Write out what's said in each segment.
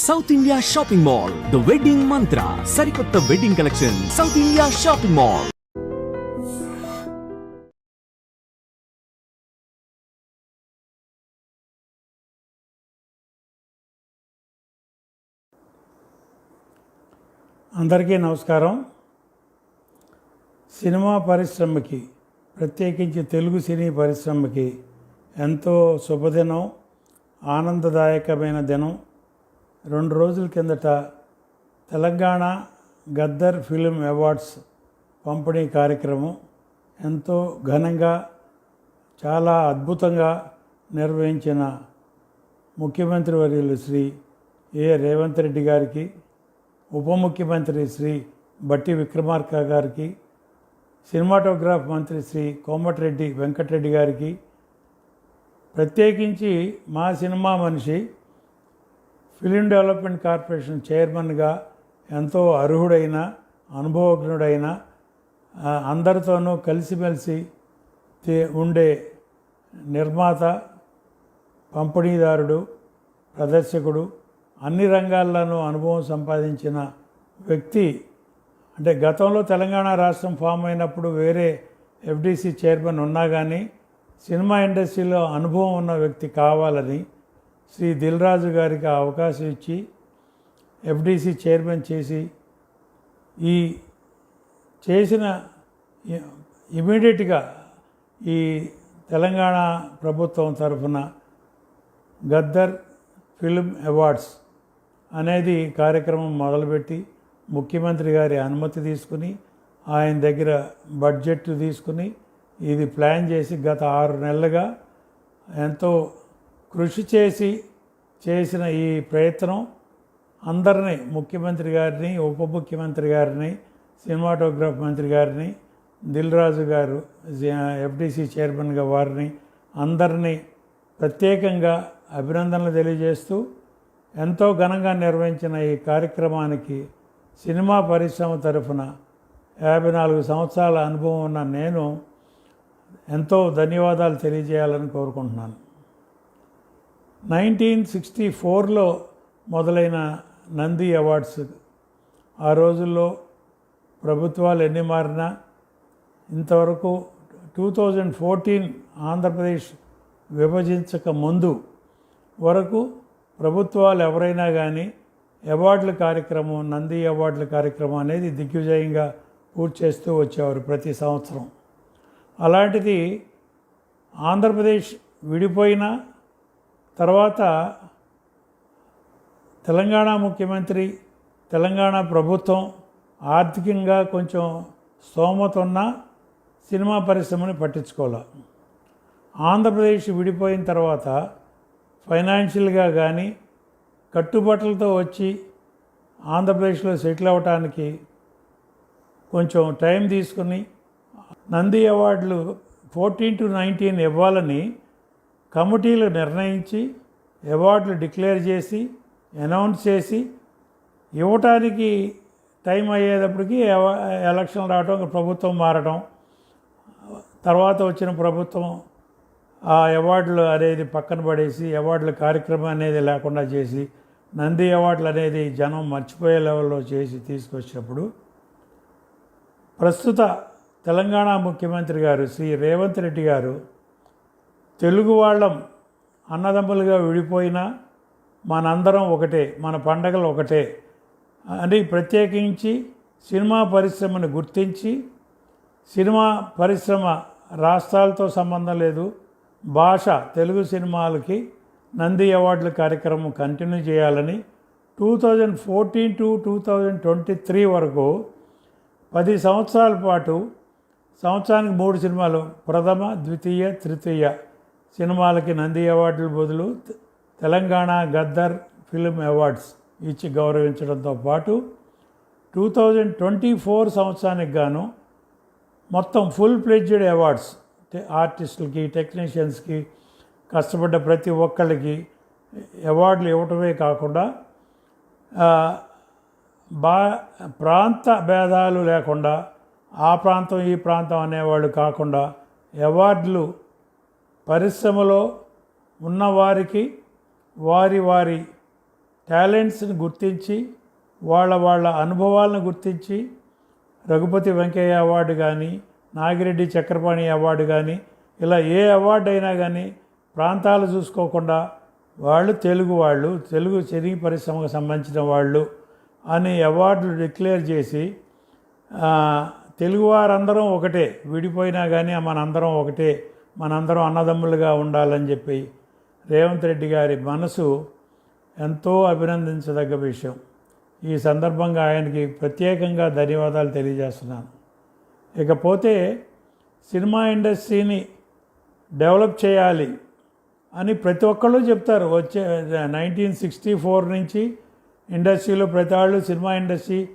South India shopping mall the wedding Mantra సరికొత్త wedding collection south India shopping mall అందరికీ నమస్కారం. Cinema పరిశ్రమకి ప్రత్యేకించి తెలుగు సినీ పరిశ్రమకి ఎంతో శుభదినం ఆనందదాయకమైన దినం. రెండు రోజుల కిందట తెలంగాణ గద్దర్ ఫిలిం అవార్డ్స్ పంపిణీ కార్యక్రమం ఎంతో ఘనంగా చాలా అద్భుతంగా నిర్వహించిన ముఖ్యమంత్రి వర్యులు శ్రీ ఏ. రేవంత్ రెడ్డి గారికి ఉప ముఖ్యమంత్రి శ్రీ బట్టి విక్రమార్క గారికి సినిమాటోగ్రాఫ్ మంత్రి శ్రీ కోమటిరెడ్డి వెంకటరెడ్డి గారికి ప్రత్యేకించి మా సినిమా మనిషి ఫిలిం డెవలప్మెంట్ కార్పొరేషన్ చైర్మన్గా ఎంతో అర్హుడైన అనుభవజ్ఞుడైన అందరితోనూ కలిసిమెలిసి ఉండే నిర్మాత పంపిణీదారుడు ప్రదర్శకుడు అన్ని రంగాల్లోనూ అనుభవం సంపాదించిన వ్యక్తి. అంటే గతంలో తెలంగాణ రాష్ట్రం ఫామ్ అయినప్పుడు వేరే ఎఫ్డీసీ చైర్మన్ ఉన్నా కానీ సినిమా ఇండస్ట్రీలో అనుభవం ఉన్న వ్యక్తి కావాలని శ్రీ దిల్రాజు గారికి ఆ అవకాశం ఇచ్చి ఎఫ్డిసి చైర్మన్ చేసి ఈ చేసిన ఇమీడియట్గా ఈ తెలంగాణ ప్రభుత్వం తరఫున గద్దర్ ఫిల్మ్ అవార్డ్స్ అనేది కార్యక్రమం మొదలుపెట్టి ముఖ్యమంత్రి గారి అనుమతి తీసుకుని ఆయన దగ్గర బడ్జెట్ తీసుకుని ఇది ప్లాన్ చేసి గత ఆరు నెలలుగా ఎంతో కృషి చేసి చేసిన ఈ ప్రయత్నం అందరినీ ముఖ్యమంత్రి గారిని ఉప ముఖ్యమంత్రి గారిని సినిమాటోగ్రాఫ్ మంత్రి గారిని దిల్ రాజు గారు ఎఫ్డిసి చైర్మన్గా వారిని అందరినీ ప్రత్యేకంగా అభినందనలు తెలియజేస్తూ ఎంతో ఘనంగా నిర్వహించిన ఈ కార్యక్రమానికి సినిమా పరిశ్రమ తరఫున యాభై నాలుగు సంవత్సరాల అనుభవం ఉన్న నేను ఎంతో ధన్యవాదాలు తెలియజేయాలని కోరుకుంటున్నాను. నైన్టీన్ సిక్స్టీ ఫోర్లో మొదలైన నంది అవార్డ్స్. ఆ రోజుల్లో ప్రభుత్వాలు ఎన్ని మారినా ఇంతవరకు టూ థౌజండ్ ఫోర్టీన్ ఆంధ్రప్రదేశ్ విభజించక ముందు వరకు ప్రభుత్వాలు ఎవరైనా కానీ అవార్డుల కార్యక్రమం నంది అవార్డుల కార్యక్రమం అనేది దిగ్విజయంగా పూర్తి చేస్తూ వచ్చేవారు ప్రతి సంవత్సరం. అలాంటిది ఆంధ్రప్రదేశ్ విడిపోయిన తర్వాత తెలంగాణ ముఖ్యమంత్రి తెలంగాణ ప్రభుత్వం ఆర్థికంగా కొంచెం స్తోమత ఉన్న సినిమా పరిశ్రమని పట్టించుకోవాలి. ఆంధ్రప్రదేశ్ విడిపోయిన తర్వాత ఫైనాన్షియల్గా కానీ కట్టుబాట్లతో వచ్చి ఆంధ్రప్రదేశ్లో సెటిల్ అవ్వటానికి కొంచెం టైం తీసుకుని నంది అవార్డులు ఫోర్టీన్ టు నైన్టీన్ ఇవ్వాలని కమిటీలు నిర్ణయించి అవార్డులు డిక్లేర్ చేసి అనౌన్స్ చేసి ఇవ్వటానికి టైం అయ్యేటప్పటికి ఎవ- ఎలక్షన్ రావడం ప్రభుత్వం మారడం తర్వాత వచ్చిన ప్రభుత్వం ఆ అవార్డులు అనేది పక్కన పడేసి అవార్డుల కార్యక్రమం అనేది లేకుండా చేసి నంది అవార్డులు అనేది జనం మర్చిపోయే లెవెల్లో చేసి తీసుకొచ్చినప్పుడు ప్రస్తుత తెలంగాణ ముఖ్యమంత్రి గారు శ్రీ రేవంత్ రెడ్డి గారు తెలుగు వాళ్ళం అన్నదమ్ములుగా విడిపోయినా మనందరం ఒకటే మన పండగలు ఒకటే అని ప్రత్యేకించి సినిమా పరిశ్రమను గుర్తించి సినిమా పరిశ్రమ రాష్ట్రాలతో సంబంధం లేదు. భాష తెలుగు సినిమాలకి నంది అవార్డుల కార్యక్రమం కంటిన్యూ చేయాలని two thousand fourteen to two thousand twenty three వరకు పది సంవత్సరాల పాటు సంవత్సరానికి మూడు సినిమాలు ప్రథమ ద్వితీయ తృతీయ సినిమాలకి నంది అవార్డుల బదులు తెలంగాణ గద్దర్ ఫిల్మ్ అవార్డ్స్ ఇచ్చి గౌరవించడంతో పాటు టూ థౌజండ్ ట్వంటీ ఫోర్ సంవత్సరానికి గాను మొత్తం ఫుల్ ప్లెడ్జ్డ్ అవార్డ్స్ ఆర్టిస్టులకి టెక్నీషియన్స్కి కష్టపడ్డ ప్రతి ఒక్కళ్ళకి అవార్డులు ఇవ్వటమే కాకుండా బా ప్రాంత భేదాలు లేకుండా ఆ ప్రాంతం ఈ ప్రాంతం అనేవాళ్ళు కాకుండా అవార్డులు పరిశ్రమలో ఉన్నవారికి వారి వారి టాలెంట్స్ని గుర్తించి వాళ్ళ వాళ్ళ అనుభవాలను గుర్తించి రఘుపతి వెంకయ్య అవార్డు కానీ నాగిరెడ్డి చక్రపాణి అవార్డు కానీ ఇలా ఏ అవార్డు అయినా కానీ ప్రాంతాలు చూసుకోకుండా వాళ్ళు తెలుగు వాళ్ళు తెలుగు చెరిగి పరిశ్రమకు సంబంధించిన వాళ్ళు అని అవార్డులు డిక్లేర్ చేసి తెలుగువారందరం తెలుగు వారందరం ఒకటే విడిపోయినా కానీ మనందరం ఒకటే మనందరం అన్నదమ్ములుగా ఉండాలని చెప్పి రేవంత్ రెడ్డి గారి మనసు ఎంతో అభినందించదగ్గ విషయం. ఈ సందర్భంగా ఆయనకి ప్రత్యేకంగా ధన్యవాదాలు తెలియజేస్తున్నాను. ఇకపోతే సినిమా ఇండస్ట్రీని డెవలప్ చేయాలి అని ప్రతి ఒక్కళ్ళు చెప్తారు. వచ్చే నైన్టీన్ సిక్స్టీ ఫోర్ నుంచి ఇండస్ట్రీలో ప్రతి వాళ్ళు సినిమా ఇండస్ట్రీ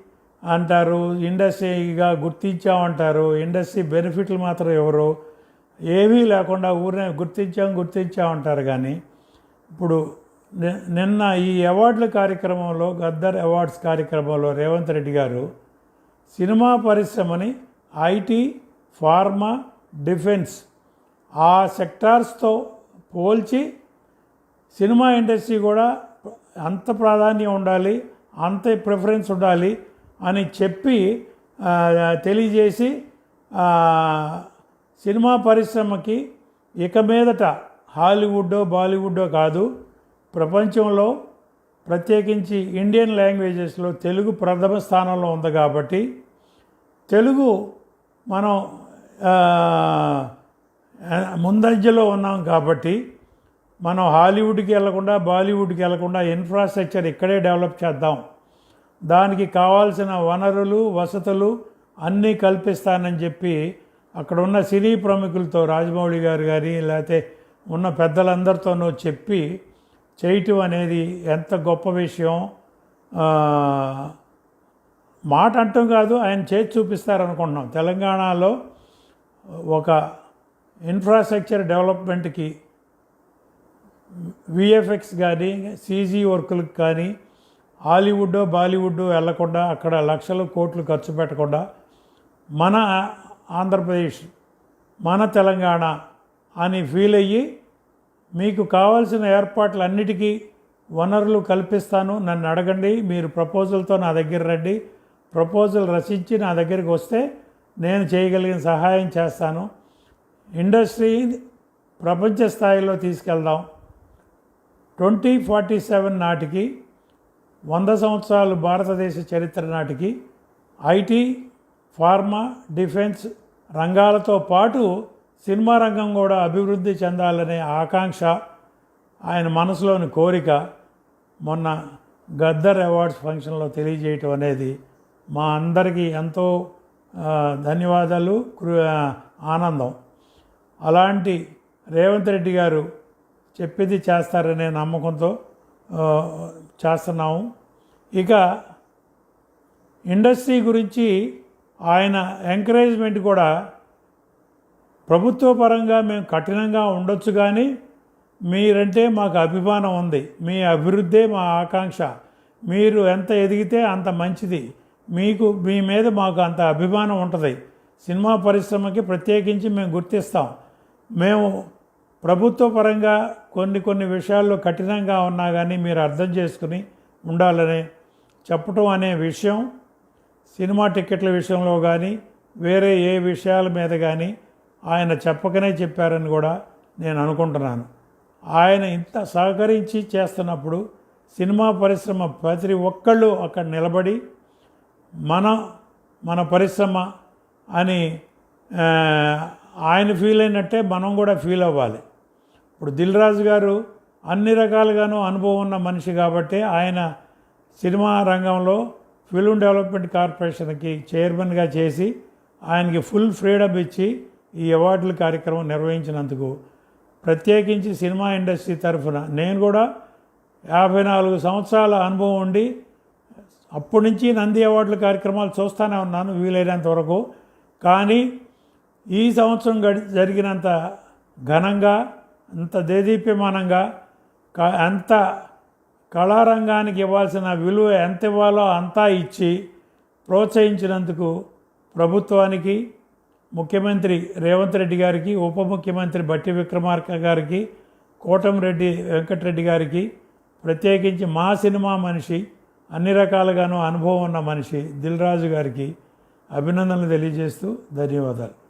అంటారు ఇండస్ట్రీగా గుర్తించామంటారు ఇండస్ట్రీ బెనిఫిట్లు మాత్రం ఎవరు ఏమీ లేకుండా ఊరినే గుర్తించాం గుర్తించామంటారు కానీ ఇప్పుడు నిన్న ఈ అవార్డుల కార్యక్రమంలో గద్దర్ అవార్డ్స్ కార్యక్రమంలో రేవంత్ రెడ్డి గారు సినిమా పరిశ్రమని ఐటీ ఫార్మా డిఫెన్స్ ఆ సెక్టార్స్తో పోల్చి సినిమా ఇండస్ట్రీ కూడా అంత ప్రాధాన్యం ఉండాలి అంత ప్రిఫరెన్స్ ఉండాలి అని చెప్పి తెలియజేసి సినిమా పరిశ్రమకి ఇక మీదట హాలీవుడ్డో బాలీవుడ్డో కాదు ప్రపంచంలో ప్రత్యేకించి ఇండియన్ లాంగ్వేజెస్లో తెలుగు ప్రథమ స్థానంలో ఉంది కాబట్టి తెలుగు మనం ముందంజలో ఉన్నాం కాబట్టి మనం హాలీవుడ్కి వెళ్ళకుండా బాలీవుడ్కి వెళ్ళకుండా ఇన్ఫ్రాస్ట్రక్చర్ ఇక్కడే డెవలప్ చేద్దాం. దానికి కావాల్సిన వనరులు వసతులు అన్నీ కల్పిస్తానని చెప్పి అక్కడ ఉన్న సినీ ప్రముఖులతో రాజమౌళి గారు కానీ లేకపోతే ఉన్న పెద్దలందరితోనూ చెప్పి చేయటం అనేది ఎంత గొప్ప విషయం. మాట అంటం కాదు ఆయన చేతి చూపిస్తారనుకుంటున్నాం. తెలంగాణలో ఒక ఇన్ఫ్రాస్ట్రక్చర్ డెవలప్మెంట్కి విఎఫ్ఎక్స్ కానీ సీజీ వర్కులకు కానీ హాలీవుడ్ బాలీవుడ్ వెళ్ళకుండా అక్కడ లక్షలు కోట్లు ఖర్చు పెట్టకుండా మన ఆంధ్రప్రదేశ్ మన తెలంగాణ అని ఫీల్ అయ్యి మీకు కావాల్సిన ఏర్పాట్లన్నిటికీ వనరులు కల్పిస్తాను. నన్ను అడగండి మీరు ప్రపోజల్తో నా దగ్గర రండి. ప్రపోజల్ రచించి నా దగ్గరికి వస్తే నేను చేయగలిగిన సహాయం చేస్తాను. ఇండస్ట్రీ ప్రపంచ స్థాయిలో తీసుకెళ్దాం. ట్వంటీ ఫార్టీ సెవెన్ నాటికి వంద సంవత్సరాలు భారతదేశ చరిత్ర నాటికి ఐటీ ఫార్మా డిఫెన్స్ రంగాలతో పాటు సినిమా రంగం కూడా అభివృద్ధి చెందాలనే ఆకాంక్ష ఆయన మనసులోని కోరిక మొన్న గద్దర్ అవార్డ్స్ ఫంక్షన్లో తెలియజేయటం అనేది మా అందరికీ ఎంతో ధన్యవాదాలు ఆనందం. అలాంటి రేవంత్ రెడ్డి గారు చెప్పింది చేస్తారనే నమ్మకంతో చేస్తున్నాము. ఇక ఇండస్ట్రీ గురించి ఆయన ఎంకరేజ్మెంట్ కూడా ప్రభుత్వ పరంగా మేము కఠినంగా ఉండొచ్చు కానీ మీరంటే మాకు అభిమానం ఉంది. మీ అభివృద్ధే మా ఆకాంక్ష. మీరు ఎంత ఎదిగితే అంత మంచిది. మీకు మీ మీద మాకు అంత అభిమానం ఉంటుంది. సినిమా పరిశ్రమకి ప్రత్యేకించి మేము గుర్తిస్తాం. మేము ప్రభుత్వ పరంగా కొన్ని కొన్ని విషయాల్లో కఠినంగా ఉన్నా కానీ మీరు అర్థం చేసుకుని ఉండాలని చెప్పటం అనే విషయం సినిమా టిక్కెట్ల విషయంలో కానీ వేరే ఏ విషయాల మీద కానీ ఆయన చెప్పకనే చెప్పారని కూడా నేను అనుకుంటున్నాను. ఆయన ఇంత సహకరించి చేస్తున్నప్పుడు సినిమా పరిశ్రమ ప్రతి ఒక్కళ్ళు అక్కడ నిలబడి మన మన పరిశ్రమ అని ఆయన ఫీల్ అయినట్టే మనం కూడా ఫీల్ అవ్వాలి. ఇప్పుడు దిల్ రాజు గారు అన్ని రకాలుగానూ అనుభవం ఉన్న మనిషి కాబట్టి ఆయన సినిమా రంగంలో ఫిల్మ్ డెవలప్మెంట్ కార్పొరేషన్కి చైర్మన్గా చేసి ఆయనకి ఫుల్ ఫ్రీడమ్ ఇచ్చి ఈ అవార్డుల కార్యక్రమం నిర్వహించినందుకు ప్రత్యేకించి సినిమా ఇండస్ట్రీ తరఫున నేను కూడా యాభై నాలుగు సంవత్సరాల అనుభవం ఉండి అప్పటి నుంచి నంది అవార్డుల కార్యక్రమాలు చూస్తూనే ఉన్నాను వీలైనంత వరకు. కానీ ఈ సంవత్సరం గడి జరిగినంత ఘనంగా అంత దేదీప్యమానంగా అంత కళారంగానికి ఇవ్వాల్సిన విలువ ఎంత ఇవ్వాలో అంతా ఇచ్చి ప్రోత్సహించినందుకు ప్రభుత్వానికి ముఖ్యమంత్రి రేవంత్ రెడ్డి గారికి ఉప ముఖ్యమంత్రి బట్టి విక్రమార్క గారికి కోటంరెడ్డి వెంకటరెడ్డి గారికి ప్రత్యేకించి మా సినిమా మనిషి అన్ని రకాలుగానూ అనుభవం ఉన్న మనిషి దిల్ రాజు గారికి అభినందనలు తెలియజేస్తూ ధన్యవాదాలు.